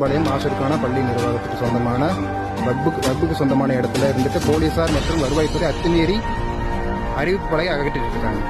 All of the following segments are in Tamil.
பாளையம் ஆசிற்கான பள்ளி நிர்வாகத்துக்கு சொந்தமான வக்புக்கு வக்புக்கு சொந்தமான இடத்துல இருந்துட்டு போலீசார் மற்றும் வருவாய்த்துறை அத்துமீறி அறிவிப்புகளை அகற்றிட்டு இருக்காங்க.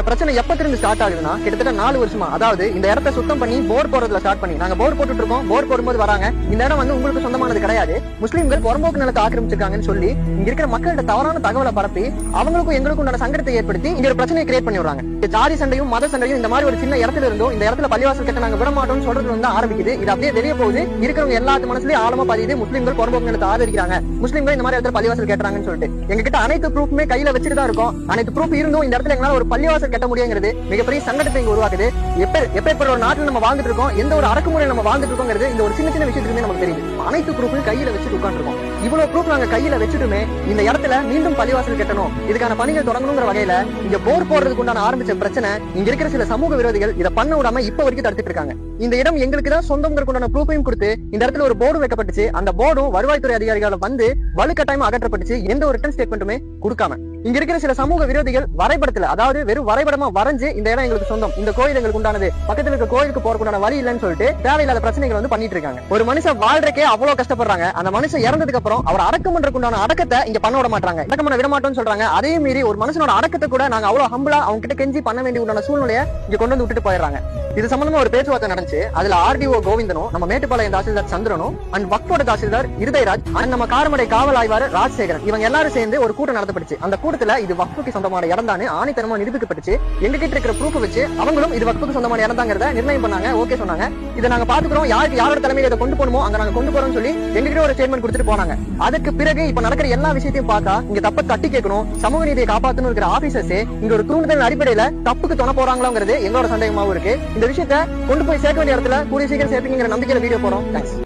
இந்த பிரச்சனை எப்ப திரும்பி ஸ்டார்ட் ஆகுதுன்னா கிட்டத்தட்ட நாலு வருஷமா. அதாவது இந்த இடத்த சுத்தம் பண்ணி போர் போறதுல ஸ்டார்ட் பண்ணி. நாங்க போர் போட்டுட்டு இருக்கோம். போர் போடும்போது வராங்க. இந்த இடம் வந்து உங்களுக்கு சொந்தமானது கிடையாது. முஸ்லீம்கள் புறம்போக்கு நிலத்தை ஆக்கிரமிச்சிருக்காங்கன்னு சொல்லி இங்க இருக்கிற மக்கள்கிட்ட தவறான தகவலை பரப்பி அவங்களுக்கும் எங்களுக்கும் உண்டான சங்கடத்தை ஏற்படுத்தி இங்க ஒரு பிரச்சனையை கிரியேட் பண்ணி விடுறாங்க. ஜாதி சண்டையும் மத சண்டையும் இந்த மாதிரி ஒரு சின்ன இடத்துல இருந்தோம் இந்த இடத்துல பள்ளிவாசல் கட்ட நாங்க விட மாட்டோம்னு சொல்றது வந்து ஆரம்பிக்குது. இது அப்படியே வெளியே போகுது. இருக்கிறவங்க எல்லாத்து மனசுலயும் ஆழமா பதியுது. முஸ்லீம்கள் புறம்போக்கு நிலத்தை ஆதரிக்கிறாங்க. முஸ்லீம்கள் இந்த மாதிரி இடத்துல பள்ளிவாசல் கேட்டுறாங்கன்னு சொல்லிட்டு. எங்க கிட்ட அனைத்து ப்ரூஃப்மே கையில வச்சுட்டு தான் இருக்கும். அனைத்து ப்ரூஃப் இருந்தும் இந்த இடத்துல எங்களால ஒரு பள்ளிவாசல் கட்ட முடியுங்கிறது மிகப்பெரிய சங்கடத்தை இங்க உருவாக்குது. எப்ப எப்ப ஒரு நாட்டில் நம்ம வாழ்ந்துட்டு இருக்கோம் எந்த ஒரு அடக்குமுறை நம்ம வாழ்ந்துட்டு இருக்கோங்கிறது இந்த ஒரு சின்ன சின்ன விஷயத்துக்கு நமக்கு தெரியும் அனைத்து ப்ரூஃபையும் கையில வச்சுட்டு உட்காந்துருக்கோம் இவ்வளவு ப்ரூஃப் நாங்க கையில வச்சுட்டுமே இந்த இடத்துல மீண்டும் பள்ளிவாசல் கட்டணும். இதுக்கான பணிகள் தொடங்கணுங்கிற வகையில இங்க போர் போடுறதுக்கு உண்டான ஆரம்பிச்ச பிரச்சனை இங்க இருக்கிற சில சமூக விரோதிகள் இதை பண்ண விடாம இப்ப வரைக்கும் தடுத்துட்டு இருக்காங்க. இந்த இடம் எங்களுக்கு தான் சொந்தம்ங்கிறதுக்கு உண்டான ப்ரூஃபையும் கொடுத்து இந்த இடத்துல ஒரு போர்டு வைக்கப்பட்டுச்சு. அந்த போர்டும் வருவாய்த்துறை அதிகாரிகள் வந்து வலுக்கட்டாயமா அகற்றப்பட்டுச்சு. எந்த ஒரு ரிட்டர்ன் ஸ்டேட்மெண்ட்டுமே கொடுக்காம. இங்க இருக்கிற சில சமூக விரோதிகள் வரைபடத்துல அதாவது வெறும் வரைபடமா வரைஞ்சு இந்த இடம் எங்களுக்கு சொந்தம் இந்த கோயில் எங்களுக்கு உண்டானது பக்கத்துல இருக்க கோயிலுக்கு போறதுக்கு வழி இல்லைன்னு சொல்லிட்டு தேவையில்லாத பிரச்சனைகள் வந்து பண்ணிட்டு இருக்காங்க. ஒரு மனுஷன் வாழ்றக்கே அவ்வளவு கஷ்டப்படுறாங்க. அந்த மனுஷன் இறந்ததுக்கு அப்புறம் அவர் அடக்கம் உண்டான அடக்கத்தை இங்க பண்ண விட மாட்டாங்க அடக்கம் பண்ண விட மாட்டோம்னு சொல்றாங்க. அதே மீறி ஒரு மனுஷனோட அடக்கத்தை கூட நாங்க அவ்வளவு ஹம்பிளா அவங்க கிட்ட கெஞ்சி பண்ண வேண்டிய உண்டான சூழ்நிலையை இங்க கொண்டு வந்து விட்டுட்டு போயிடுறாங்க. இது சம்பந்தமா ஒரு பேச்சுவார்த்தை நடந்துச்சு. அதுல ஆர்டிஓ கோவிந்தனும் நம்ம மேட்டுப்பாளையம் தாசில்தார் சந்திரனும் அண்ட் வக்போட தாசில்தார் இருதயராஜ் அண்ட் நம்ம காரமடை காவல் ஆய்வாளர் ராஜசேகரன் இவங்க எல்லாரும் சேர்ந்து ஒரு கூட்டம் நடத்தப்பட்டுச்சு அந்த கூடத்துல இது வக்புக்கு சொந்தமான இடம் தானே ஆணைத்தனமா நிரூபிக்கப்பட்டுச்சு. எங்க கிட்ட இருக்கிற ப்ரூஃப் வச்சு அவங்களும் இது வக்புக்கு சொந்தமான இடம் தாங்கிறத நிர்ணயம் பண்ணாங்க. ஓகே சொன்னாங்க. இதை நாங்க பாத்துக்கிறோம் யாருக்கு யாரோட தலைமையில இதை கொண்டு போகணுமோ அங்க நாங்க கொண்டு போறோம்னு சொல்லி எங்ககிட்ட ஒரு ஸ்டேட்மெண்ட் கொடுத்துட்டு போனாங்க. அதுக்கு பிறகு இப்ப நடக்கிற எல்லா விஷயத்தையும் பார்த்தா இங்க தப்ப தட்டி கேட்கணும் சமூக நீதியை காப்பாத்தணும் இருக்கிற ஆபீசர்ஸ் இங்க ஒரு தூண்டுதல் அடிப்படையில தப்புக்கு துணை போறாங்களோங்கிறது எங்களோட சந்தேகமாவும் இருக்கு. இந்த விஷயத்த கொண்டு போய் சேர்க்க வேண்டிய இடத்துல கூடிய சீக்கிரம் சேர்ப்பீங்கிற நம்பிக்கையில வீடியோ போறோம். தேங்க்ஸ்